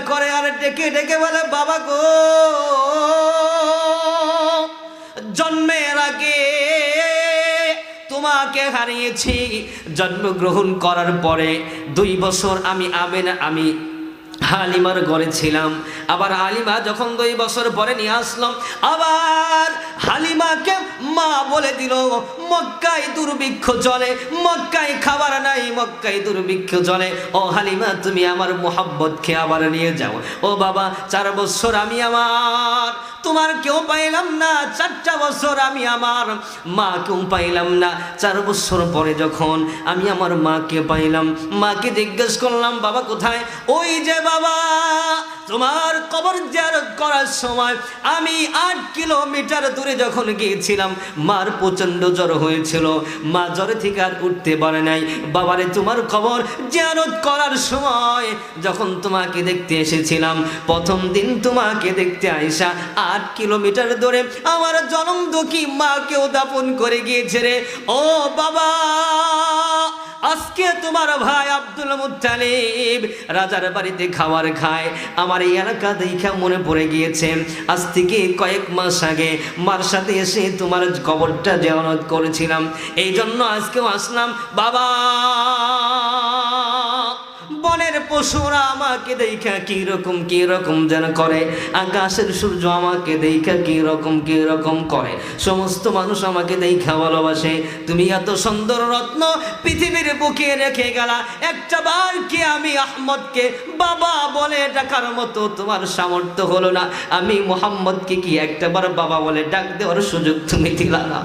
করে আর ডেকে ডেকে বলে, বাবা গো, জন্মের আগে তোমাকে হারিয়েছি। জন্মগ্রহণ করার পরে দুই বছর আমি আমেন, আমি হালিমার ঘরে ছিলাম। আবার হালিমা যখন দুই বছর পরে নিয়ে আসলাম আবার হালিমাকে মা বলে দিল মক্কায় দুর্ভিক্ষ চলে মক্কায় খাবার নাই, মক্কায় দুর্ভিক্ষ চলে ও হালিমা, তুমি আমার মোহাব্বতকে আবার নিয়ে যাও। ও বাবা, চার বছর আমি আমার, তোমার কেউ পাইলাম না। চারটা বছর আমি আমার, মা কেউ পাইলাম না। চার বছর পরে যখন আমি আমার মাকে পাইলাম, মাকে জিজ্ঞেস করলাম, বাবা কোথায়? ওই যে বাবা তোমার কবর জিয়ারত করার সময় আমি আট কিলোমিটার দূরে যখন গিয়েছিলাম, মার প্রচণ্ড জ্বর হয়েছিল। মা জ্বরে থেকে আর উঠতে পারে নাই। বাবারে, তোমার খবর জিয়ারত করার সময় যখন তোমাকে দেখতে এসেছিলাম, প্রথম দিন তোমাকে দেখতে আইসা আট কিলোমিটার দূরে আমার জনম দুঃখী মাকেও দাপন করে গিয়েছে রে। ও বাবা! আজকে তোমার ভাই আব্দুল মুতালিব রাজার বাড়িতে খাবার খায়। আমার এই এলাকা দেখা মনে পড়ে গিয়েছে, আজ থেকে কয়েক মাস আগে মার সাথে এসে তোমার কবরটা জেওয়ানত করেছিলাম। এই জন্য আজকেও আসলাম। বাবা! বনের পশুরা আমাকে দেখা কি রকম কি রকম যেন করে। আকাশের সূর্য আমাকে দেখা কি রকম কি রকম করে। সমস্ত মানুষ আমাকে দেখা ভালোবাসে। তুমি এত সুন্দর রত্ন পৃথিবীর বুকে রেখে গেলা। একটা বার কি আমি আহমদকে বাবা বলে ডাকার মতো তোমার সামর্থ্য হলো না। আমি মোহাম্মদকে কি একটা বার বাবা বলে ডাক দেওয়ার সুযোগ তুমি দিলা না।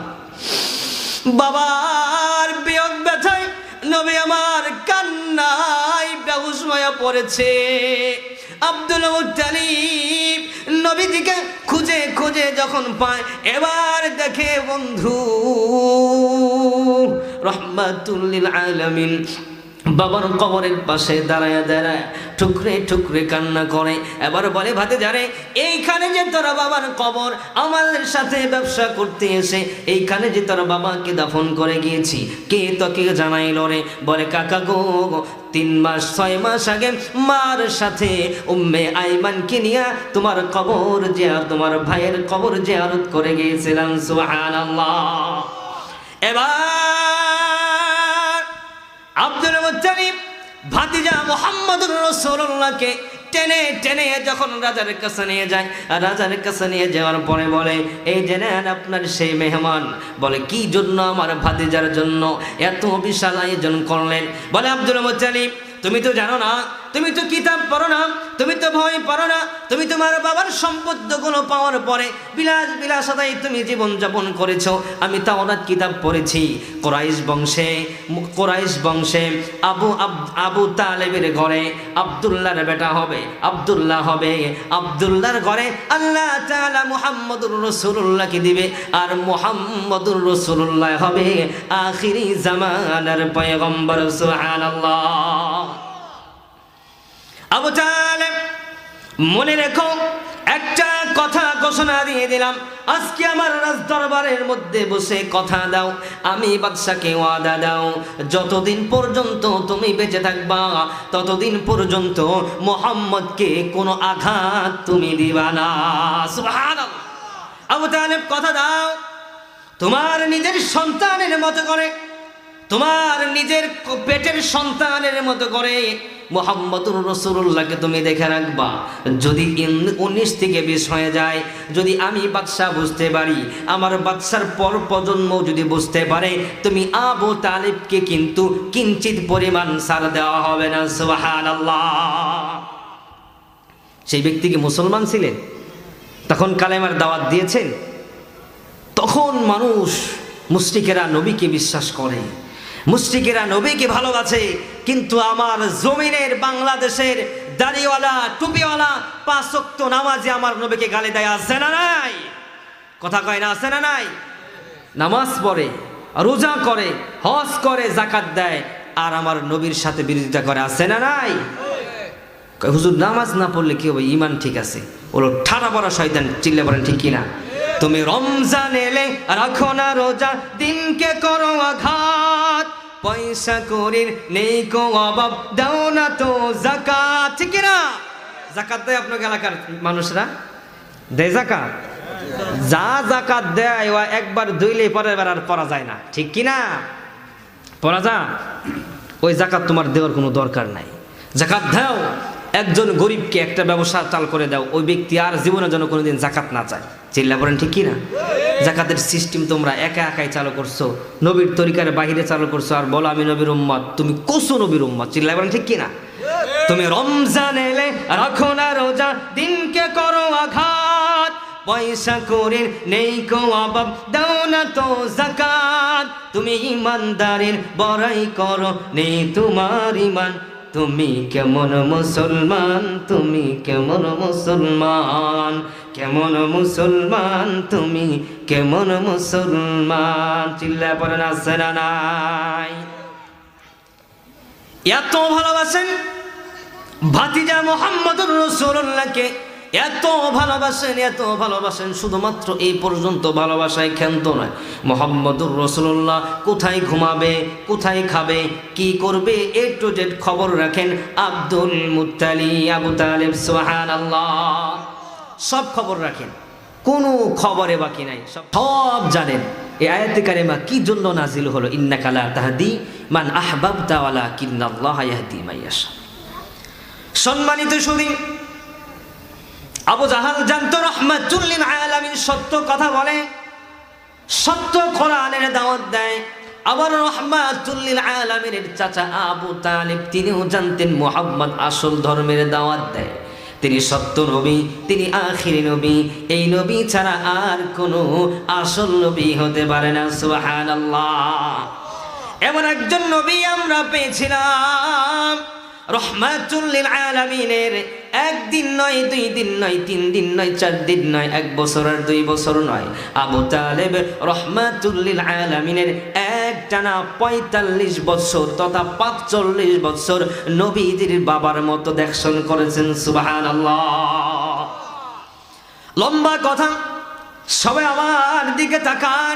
বাবার বিয়োগ ব্যথায় নবী আমার কান্নায় বেহুশ পড়েছে। আব্দুল মুতালিব নবীজিকে খুঁজে খুঁজে যখন পায় এবার দেখে বন্ধু রহমাতুল্লিল আলামিন বাবার কবরের পাশে দাঁড়ায় দাঁড়ায় ঠুকরে ঠুকরে কান্না করে। এবার বলে ভাতে জানে এইখানে যে তোরা বাবার কবর, আমাদের সাথে ব্যবসা করতে এসে এইখানে যে তোরা বাবাকে দাফন করে গিয়েছি, কে তোকে জানাইল রে? বলে, কাকা গো, তিন মাস, ছয় মাস আগে মার সাথে উম্মে আইমানকে নিয়ে তোমার কবর যে আর তোমার ভাইয়ের কবর যে আরত করে গিয়েছিলাম, সুবহানাল্লাহ। এবার আব্দুল মুত্তালিব ভাতিজা মোহাম্মদুর রসুল্লাহকে টেনে টেনে যখন রাজার কাছে নিয়ে যায়, রাজার কাছে নিয়ে যাওয়ার পরে বলে, এই যে আপনার সেই মেহমান। বলে, কি জন্য আমার ভাতিজার জন্য এত বিশাল আয়োজন করলেন? বলে, আব্দুল মুত্তালিব, তুমি তো জানো না তুমি তো কিতাব পড়ো না, তুমি তো ভয় পড়ো না, তুমি তোমার বাবার সম্পদগুলো পাওয়ার পরে বিলাস বিলাসতায় তুমি জীবন যাপন করেছ। আমি তাওরাত কিতাব পড়েছি। কোরাইশ বংশে কোরাইশ বংশে আবু আবু তালেবের ঘরে আব্দুল্লাহর বেটা হবে, আব্দুল্লাহ হবে। আব্দুল্লাহর ঘরে আল্লাহ তাআলা মুহাম্মদুর রাসূলুল্লাহকে দিবে আর মুহাম্মদুর রসুল্লাহ হবে আখিরি জামানার পয়গম্বর, সুবহানাল্লাহ। আবু তালেব, মনে রেখো, একটা কথা ঘোষণা দিয়ে দিলাম। আজকে আমার রাজ দরবারের মধ্যে বসে কথা দাও, আমি বাদশাকে ওয়াদা দাও। যতদিন পর্যন্ত তুমি বেঁচে থাকবা, ততদিন পর্যন্ত মোহাম্মদকে কোনো আঘাত তুমি দিবা না। আবু তালেব, কথা দাও। তোমার নিজের সন্তানের মতো করে, তোমার নিজের পেটের সন্তানের মতো করে মোহাম্মদুর রসুল্লাহকে তুমি দেখে রাখবা। যদি উনিশ থেকে বিশ হয়ে যায়, যদি আমি বাদশাহ বুঝতে পারি, আমার বাদশার পর প্রজন্ম যদি বুঝতে পারে, তুমি আবু তালিবকে কিন্তু কিঞ্চিত পরিমাণ সার দেওয়া হবে না সুবাহান সেই ব্যক্তি কি মুসলমান ছিলেন? তখন কালেমার দাওয়াত দিয়েছেন? তখন মানুষ মুস্তিকেরা নবীকে বিশ্বাস করে। মুস্তিকেরা নবীকে ভালোবাসে, কিন্তু আমার জমিনের বাংলাদেশের দাড়িওয়ালা, টুপিওয়ালা পাঁচক্ত নামাজে আমার নবীকে গালি দেয় আছে না নাই? কথা কয় না আছে না নাই? নামাজ পড়ে, রোজা করে, হজ করে জাকাত দেয়, আর আমার নবীর সাথে বিরোধিতা করে আছে না নাই? হুজুর, নামাজ না পড়লে কি হবে? ইমান ঠিক আছে। ওলো ঠাড়া বড় শয়তান চিল্লে পড়েন ঠিক কিনা? তুমি রমজান এলে রাখো না রোজা, দিনকে করো আঘাত। পয়সা করির নেই কো অভাব, দাও না তো জাকাত ঠিক কিনা? জাকাত দেয় আপনাকে এলাকার মানুষরা? দেয় জাকাত যা জাকাত দেয় ওয়া একবার দুইলে পরের বার আর পরা যায় না। ঠিক কি না পরা যা ওই জাকাত তোমার দেওয়ার কোনো দরকার নাই। জাকাত দাও একজন গরিবকে একটা ব্যবসা চাল করে দাও, ওই ব্যক্তি আর জীবনের জন্য কোনোদিন জাকাত না চায়। চিল্লা বলেন ঠিক না? জাকাতের সিস্টেম তোমরা একা একাই চালু করছ, নবীর তরিকার বাহিরে চালু করছ, আর বলো আমি নবীর উম্মত, তুমি কোসো নবীর উম্মত, চিল্লা বলেন ঠিক কি না? তুমি রমজান এলে রাখো না রোজা, দিনকে করো আঘাত পয়সা করে নেই কো অভাব, দাও না তো জাকাত, তুমি ইমানদারের বড়াই করো, নেই তোমার ইমান। তুমি কেমন মুসলমান? তুমি কেমন মুসলমান? কেমন মুসলমান? তুমি কেমন মুসলমান? চিল্লা পড়েন, আছে না নাই? এত ভালোবাসেন ভাতিজা মোহাম্মদুর রসুল্লাহকে এত ভালোবাসেন এত ভালোবাসেন, শুধুমাত্র এই পর্যন্ত ভালোবাসায় ক্ষান্ত নয়। মোহাম্মদুর রসুল্লাহ কোথায় ঘুমাবে, কোথায় খাবে, কি করবে এ টু জেড খবর রাখেন আব্দুল মুতালি আবু তালেব সোহান আল্লাহ সব খবর রাখেন। কোনো খবরে বাকি নাই, সব সব জানেন। এই আয়াতে কারিমা কি জন্য নাজিল হলো? ইন্নাকালা তাহাদি মান আহবাবতা ওয়ালা কিন্নাল্লাহ ইয়াহদি মাইয়াশা। সম্মানিত সুদী আবু জাহাল জানতো রহমাতুল্লিল আলামিন সত্য কথা বলে, সত্য কোরআনের দাওয়াত দেয়। আবার রহমাতুল্লিল আলামিনের চাচা আবু তালিব, তিনিও জানতেন মোহাম্মদ আসল ধর্মের দাওয়াত দেয়। তিনি সত্য নবী, তিনি আখিরি নবী, এই নবী ছাড়া আর কোনো আসল নবী হতে পারে না, সুবহানাল্লাহ। এমন একজন নবী আমরা পেয়েছিলাম। রহমাতুল্লিল আলামিনের একদিন নয়, দুই দিন নয়, তিন দিন নয়, চার দিন নয়, এক বছর আর দুই বছর নয়। আবু তালেব রহমাতুল্লিল আলামিনের এক টানা পঁয়তাল্লিশ বছর তথা পাঁচচল্লিশ বছর নবীদের বাবার মতো দেখশন করেছেন সুবাহান লম্বা কথা, সবাই আমার দিকে তাকান,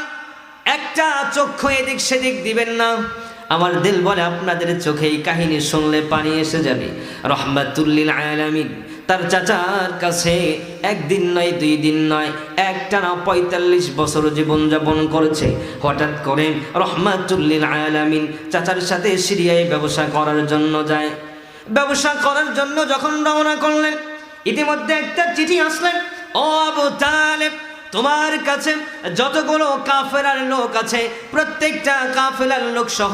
একটা চক্ষু এদিক সেদিক দিবেন না। আমার দিল বলে, আপনাদের চোখে এই কাহিনী শুনলে পানি এসে যাবে। রহমাতুল্লিল আলামিন, তার চাচার কাছে একদিন নয়, দুই দিন নয়, একটানা পঁয়তাল্লিশ বছর জীবনযাপন করেছে। হঠাৎ করে রহমাতুল্লিল আলামিন চাচার সাথে সিরিয়ায় ব্যবসা করার জন্য যায়। ব্যবসা করার জন্য যখন রওনা করলেন, ইতিমধ্যে একটা চিঠি আসলেন, ও আবু তালেব তোমার কাছে যতগুলো কাফেলার লোক আছে, প্রত্যেকটা কাফেলার লোক সহ,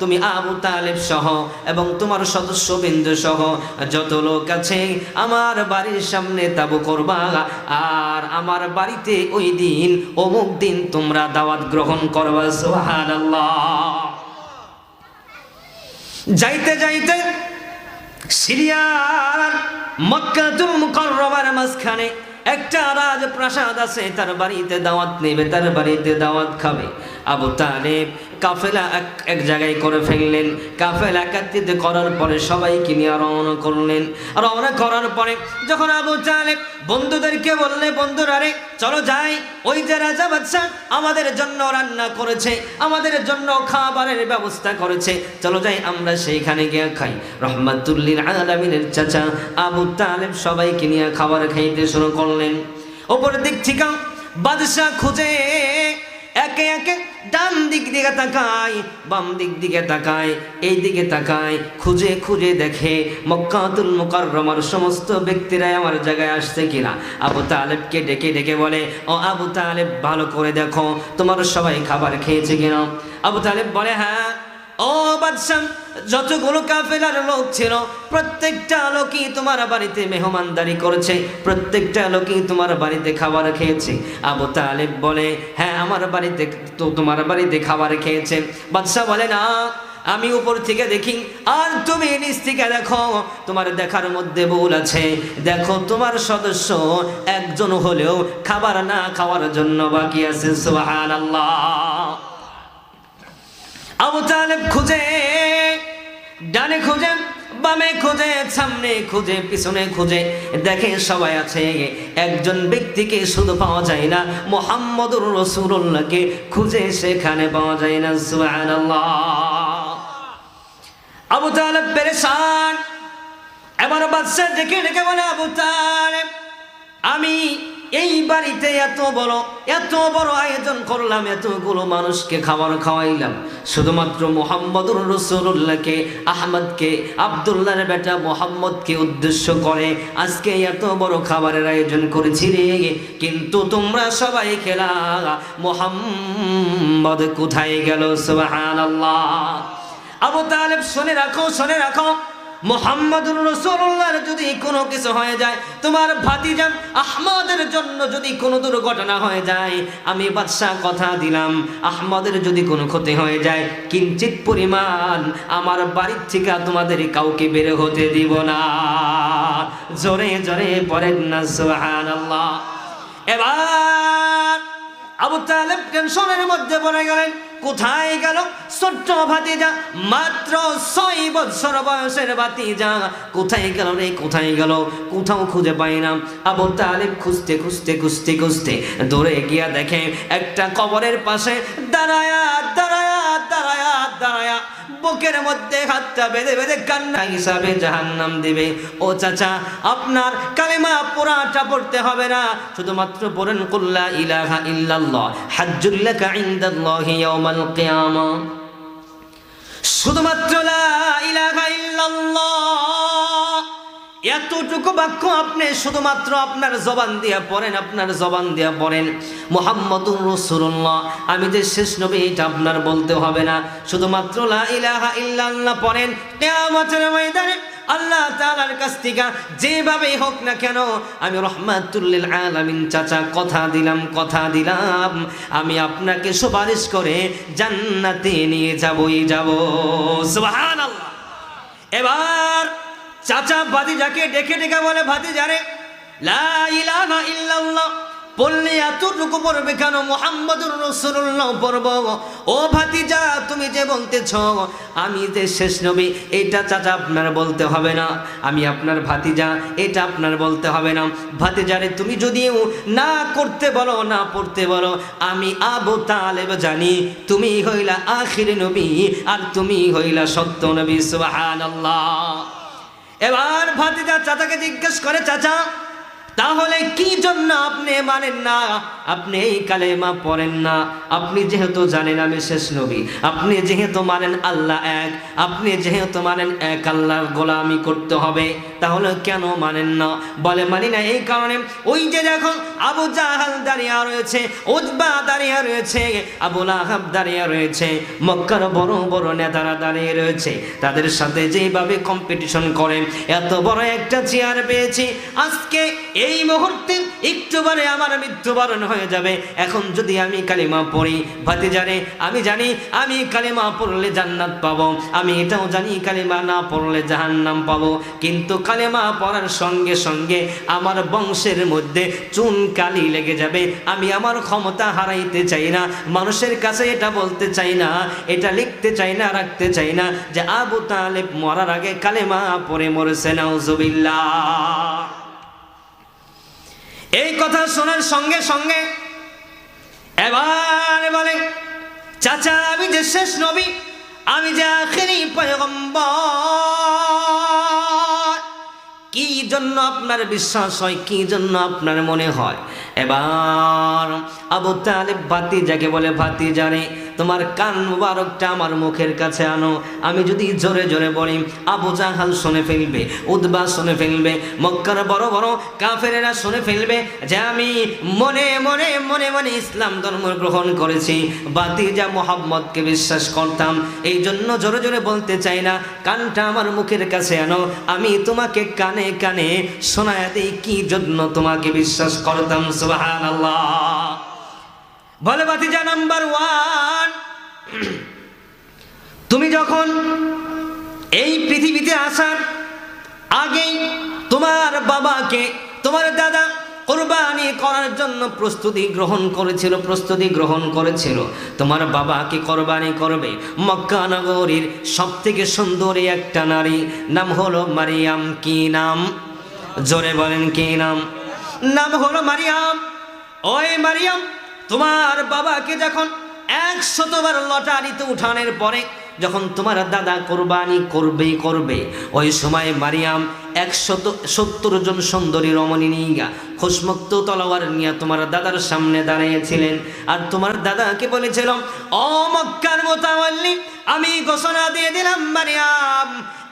তুমি আবু তালেব সহ এবং তোমার সদস্য বিন্দু সহ যত লোক আছে, আমার বাড়ির সামনে তাবু করবা আর আমার বাড়িতে ওই দিন অমুক দিন তোমরা দাওয়াত গ্রহণ করবা, সুবহানাল্লাহ। যাইতে যাইতে সিরিয়ার মক্কাতুল মুকাররমার মাঝখানে একটা রাজপ্রাসাদ আছে তার বাড়িতে দাওয়াত নেবে তার বাড়িতে দাওয়াত খাবে। আবু তালেব কাফেলা এক এক জায়গায় করে ফেললেন। কাফেলা একাত্রিত করার পরে সবাইকে নিয়ে রওনা করলেন। রওনা করার পরে যখন আবু তালেব বন্ধুদেরকে বললে, বন্ধুরা রে, চলো যাই। ওই যে রাজা বাদশাহ আমাদের জন্য রান্না করেছে, আমাদের জন্য খাবারের ব্যবস্থা করেছে। চলো যাই, আমরা সেইখানে গিয়ে খাই। রহমাতুল্লিল আলামিনের চাচা আবু তালেব সবাইকে নিয়ে খাবার খাইতে শুরু করলেন। ওপর দিক থেকে বাদশাহ খুঁজে একে একে ডান দিক দিকে তাকায় বাম দিক দিকে তাকায় এই দিকে তাকায় খুঁজে খুঁজে দেখে মক্কাতুল মুকাররমার সমস্ত ব্যক্তিরাই আমার জায়গায় আসছে কিনা। আবু তালেবকে ডেকে ডেকে বলে, ও আবু তালেব, ভালো করে দেখো, তোমার সবাই খাবার খেয়েছে কিনা? আবু তালেব বলে হ্যাঁ। ও বাদশাহ, যতগুলো কাফেলার লোক ছিল, প্রত্যেকটা লোকই তোমার বাড়িতে মেহমানদারি করেছে, প্রত্যেকটা লোকই তোমার বাড়িতে খাবার খেয়েছে। আবু তালেব বলে হ্যাঁ আমার বাড়িতে তো তোমার বাড়িতে খাবার খেয়েছে। বাদশাহ বলে, না, আমি উপর থেকে দেখি, আর তুমি নিচ থেকে দেখো, তোমার দেখার মধ্যে ভুল আছে। দেখো, তোমার সদস্য একজন হলেও খাবার না খাওয়ার জন্য বাকি আছে, সুবহানাল্লাহ। আবু তালেব খুঁজে, ডানে খুঁজে, বামে খুঁজে, সামনে খুঁজে, পিছনে খুঁজে। দেখে সবাই আছে, একজন ব্যক্তিকে শুধু পাওয়া যায় না, মোহাম্মদুর রসুল্লাহকে খুঁজে সেখানে পাওয়া যায় না, সুবহানাল্লাহ। আবু তালেব পেরেশান। এবার বাচ্চা ডেকে ডেকে বলে, আবু তালেব, আমি এই বাড়িতে এত বড় এত বড় আয়োজন করলাম, এতগুলো মানুষকে খাবার খাওয়াইলাম। শুধুমাত্র মোহাম্মদুর রসুল্লাহকে আহমদকে, আবদুল্লাহর বেটা মোহাম্মদকে উদ্দেশ্য করে আজকে এত বড় খাবারের আয়োজন করেছি রে। কিন্তু তোমরা সবাই খেলা, মোহাম্মদ কোথায় গেল? সুবহানাল্লাহ। আবু তালেব, শুনে রাখো শুনে রাখো। মোহাম্মদুর রসুল্লাহর যদি কোনো কিছু হয়ে যায়, তোমার ভাতিজান আহমদের জন্য যদি কোনো দুর্ঘটনা হয়ে যায়, আমি বাদশাহ কথা দিলাম, আহমদের যদি কোনো ক্ষতি হয়ে যায়, কিঞ্চিত পরিমাণ আমার বাড়ির থেকে তোমাদের কাউকে বের হতে দিব না। জোরে জোরে পড়েন না, সুবহানাল্লাহ। এবার আবু তালেব টেনশনের মধ্যে পড়ে গেলেন, কোথায় গেল? ছোট্ট ভাতিজা, মাত্র ছয় বছর বয়সের ভাতিজা। কোথায় গেল রে, কোথায় গেল? কোথাও খুঁজে পাই না। আবু তালেব খুঁজতে খুঁজতে খুঁজতে খুঁজতে দূরে গিয়া দেখে একটা কবরের পাশে দাঁড়ায়া দাঁড়ায়া দাঁড়ায়া দাঁড়ায়া বুকের মধ্যে হাতটা বেঁধে বেঁধে কান্না হিসাবে জাহান্নাম দিবে। ও চাচা, আপনার কালেমা পুরাটা পড়তে হবে না। শুধুমাত্র পড়েন কুল্লা ইলাহা ইল্লাল্লাহ হাজ্জুল্লাকা ইনদাল্লাহি ইয়াউমাল কিয়ামা। শুধুমাত্র লা ইলাহা ইল্লাল্লাহ এতটুকু বাক্য আপনি শুধুমাত্র আপনার জবান দিয়া পড়েন, আপনার জবান দিয়া পড়েন। মোহাম্মদুর রসুল্লাহ আমি যে শেষ নবী, এটা আপনার বলতে হবে না। শুধুমাত্র লা ইলাহা ইল্লাল্লাহ পড়েন। কিয়ামতের ময়দানে আল্লাহ তাআলার কাছ থেকে যেভাবেই হোক না কেন, আমি রহমাতুল্লিল আলামিন, চাচা, কথা দিলাম কথা দিলাম। আমি আপনাকে সুপারিশ করে জান্নাতে নিয়ে যাবই যাব। সুবহানাল্লাহ। এবার চাচা ভাতিজাকে ডেকে ডেকে বলে ভাতিজারে পড়লে এতটুকু পড়বে কেন? মোহাম্মদুর রসুল্লাহ পড়ব ও ভাতিজা, তুমি যে বলতেছ, আমি যে শেষ নবী, এটা চাচা আপনার বলতে হবে না। আমি আপনার ভাতিজা, এটা আপনার বলতে হবে না। ভাতিজারে তুমি যদিও না করতে বলো, না পড়তে বলো, আমি আবু তালেব জানি, তুমি হইলা আখির নবী, আর তুমি হইলা সত্য নবী, সুবহানাল্লাহ। এবার ভাতিজা চাচাকে জিজ্ঞেস করে চাচা তাহলে কি জন্য আপনি মানেন না? আপনি এই কালেমা পড়েন না। আপনি যেহেতু জানেন আমি শেষ নবী, আপনি যেহেতু মানেন আল্লাহ এক, আপনি যেহেতু মানেন এক, আল্লাহর গোলামি করতে হবে, তাহলে কেন মানেন না? বলে মানি না, এই কারণে ওই যে দেখুন আবু জাহাল দাঁড়িয়ে রয়েছে উজবা দাঁড়িয়ে রয়েছে আবুল আহাব দাঁড়িয়ে রয়েছে, মক্কার বড় বড় নেতারা দাঁড়িয়ে রয়েছে, তাদের সাথে যেভাবে কম্পিটিশন করেন এত বড় একটা চেয়ার পেয়েছি। আজকে এই মুহূর্তে একটুবারে আমার মৃত্যুবরণ হয়ে যাবে। এখন যদি আমি কালিমা পড়ি, ভাতিজারে, আমি জানি, আমি কালিমা পড়লে জান্নাত পাবো। আমি এটাও জানি, কালিমা না পড়লে জাহান্নাম পাবো। কিন্তু কালিমা পড়ার সঙ্গে সঙ্গে আমার বংশের মধ্যে চুন কালি লেগে যাবে। আমি আমার ক্ষমতা হারাইতে চাই না, মানুষের কাছে এটা বলতে চাই না, এটা লিখতে চাই না, রাখতে চাই না যে আবু তালেব মরার আগে কালেমা পড়ে মরেছে, নাউজুবিল্লাহ। এই কথা শোনার সঙ্গে সঙ্গে এবার বলে, চাচা, আমি যে শেষ নবী, আমি যে আখেরি পয়গম্বর। কি জন্য আপনার বিশ্বাস হয়? কি জন্য আপনার মনে হয়? এবার আবু তালেব ভাতি যাকে বলে ভাতি জানে তোমার কান মুবারকটা আমার মুখের কাছে আনো। আমি যদি জোরে জোরে বলি, আবু জাহাল শুনে ফেলবে উদ্বা শুনে ফেলবে, মক্কার বড় বড় কাফেরেরা শুনে ফেলবে যে আমি মনে মনে মনে মনে ইসলাম ধর্ম গ্রহণ করেছি। বাতিজা মোহাম্মদকে বিশ্বাস করতাম এই জন্য জোরে জোরে বলতে চাই না, কানটা আমার মুখের কাছে আনো। আমি তোমাকে কানে কানে শোনায় দিই কি জন্য তোমাকে বিশ্বাস করতাম আল্লাহ বলে বাতিজা নাম্বার ওয়ান। তুমি যখন এই পৃথিবীতে আসার আগেই তোমার বাবাকে, তোমার দাদা কোরবানি করার জন্য প্রস্তুতি গ্রহণ করেছিল, প্রস্তুতি গ্রহণ করেছিল। তোমার বাবাকে কোরবানি করবে? মক্কা নগরীর সব থেকে সুন্দরী একটা নারী নাম হলো মারিয়াম। কি নাম? জোরে বলেন, কি নাম? নাম হলো মারিয়াম। ওই মারিয়াম, তোমার বাবাকে যখন একশতবার লটারিতে উঠানের পরে যখন তোমার দাদা কোরবানি করবে করবে ওই সময় মারিয়াম একশত সত্তর জন সুন্দরী রমণী নিয়ে খুশমুক্ত তলোয়ার নিয়ে তোমার দাদার সামনে দাঁড়িয়েছিলেন। আর তোমার দাদাকে বলেছিল? ও মক্কার আমি ঘোষণা দিয়ে দিলাম, মারিয়াম।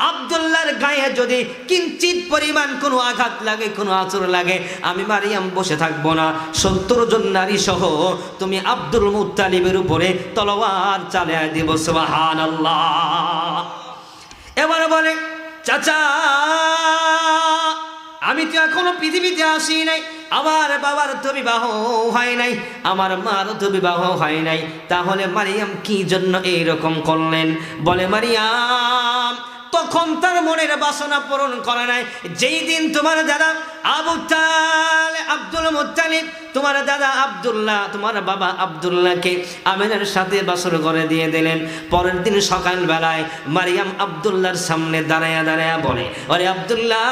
আবদুল্লাহর গায়ে যদি কিঞ্চিত পরিমাণ কোনো আঘাত লাগে, কোনো আচর লাগে, আমি মারিয়াম বসে থাকব না। সত্তর জন নারী সহ তুমি আব্দুল মুত্তালিবের উপরে তলোয়ার চালিয়ে দিব সুবাহান আল্লাহ এবার বলে, চাচা আমি তো এখনও পৃথিবীতে আসি নাই। আমার বাবার তো বিবাহ হয় নাই, আমার মার তো বিবাহ হয় নাই। তাহলে মারিয়াম কি জন্য এইরকম করলেন? বলে, মারিয়াম তখন তার মনের বাসনা পূরণ করে নাই। যেই দিন তোমার দাদা আবু তাল আব্দুল মুতালিব তোমার দাদা আব্দুল্লাহ, তোমার বাবা আব্দুল্লাহকে আমিনের সাথে বাসর করে দিয়ে দিলেন। পরের দিন সকালবেলায় মারিয়াম আব্দুল্লার সামনে দাঁড়ায়া দাঁড়ায়া বলে আরে আব্দুল্লাহ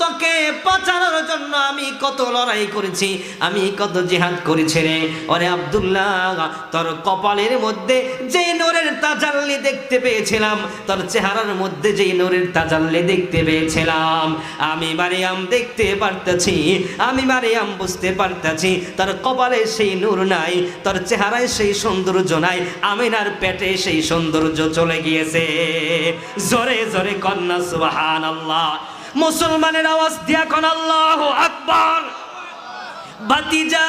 তোকে বাঁচানোর জন্য আমি কত লড়াই করেছি, আমি কত জিহাদ করেছি রে। ওরে আব্দুল্লাহ, তোর কপালের মধ্যে যে নোরের তাজাল্লি দেখতে পেয়েছিলাম, তোর চেহারার মধ্যে যে নোরের তাজাল্লি দেখতে পেয়েছিলাম। আমি মারিয়াম দেখতে পারতেছি, আমি মারিয়াম বুঝতে পারতেছি, তোর কপালে সেই নূর নাই, তোর চেহারায় সেই সৌন্দর্য নাই, আমিনার পেটে সেই সৌন্দর্য চলে গিয়েছে। জোরে জোরে কন্যা সুবাহান আল্লাহ মুসলমানের আওয়াজ দিয়া কন আল্লাহ আকবর। ভাতিজা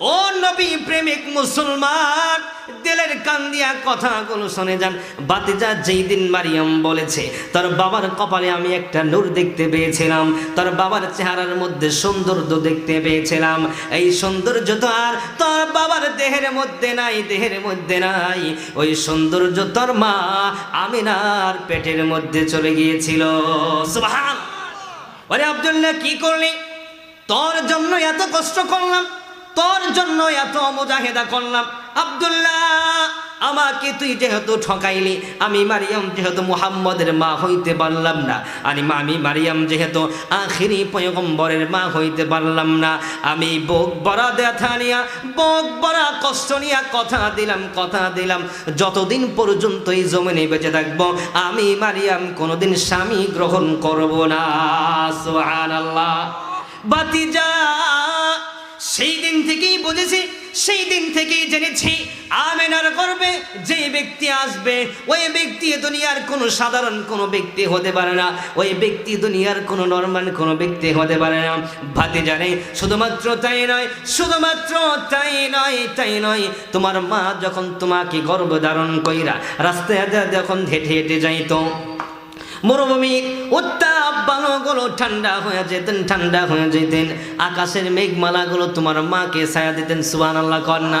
ও নবী প্রেমিক মুসলমান দিলের কান দিয়া কথাগুলো শুনে যান। বাতিজা যেই দিন মারিয়াম বলেছে, তার বাবার কপালে আমি একটা নূর দেখতে পেয়েছিলাম। তার বাবার চেহারার মধ্যে সৌন্দর্য দেখতে পেয়েছিলাম। এই সৌন্দর্য তো আর তোর বাবার দেহের মধ্যে নাই, দেহের মধ্যে নাই। ওই সৌন্দর্য তোর মা আমিনার পেটের মধ্যে চলে গিয়েছিল। সুবহান। ওরে আব্দুল্লাহ, কি করলি? তোর জন্য এত কষ্ট করলাম, তোর জন্য এত মুজাহেদা করলাম। আব্দুল্লাহ, আমাকে তুই যেহেতু ঠকাইলি, আমি মারিয়াম যেহেতু মুহাম্মদের মা হইতে পারলাম না আমি আমি মারিয়াম যেহেতু আখিরি পয়গম্বরের মা হইতে পারলাম না, আমি বুক বড়া ব্যথা নিয়া, বুক বড়া কষ্ট নিয়া কথা দিলাম কথা দিলাম, যতদিন পর্যন্ত এই জমিনে বেঁচে থাকব, আমি মারিয়াম কোনোদিন স্বামী গ্রহণ করব না, সুবহানাল্লাহ। বাতিজা সেই দিন থেকেই বুঝেছি সেই দিন থেকেই জেনেছি, আমেনার করবে যে ব্যক্তি আসবে, ওই ব্যক্তি দুনিয়ার কোনো সাধারণ কোনো ব্যক্তি হতে পারে না। ওই ব্যক্তি দুনিয়ার কোনো নর্মাল কোনো ব্যক্তি হতে পারে না। ভাতে জানে শুধুমাত্র তাই নয়, শুধুমাত্র তাই নয় তাই নয়, তোমার মা যখন তোমাকে গর্ভ ধারণ কইরা রাস্তায় যখন হেঁটে হেঁটে যাইতো মরুভূমির উত্তাপ বালুগুলো ঠান্ডা হয়ে যেতেন, ঠান্ডা হয়ে যেতেন। আকাশের মেঘমালাগুলো তোমার মাকে ছায়া দিতেন সুবান আল্লাহ কন্যা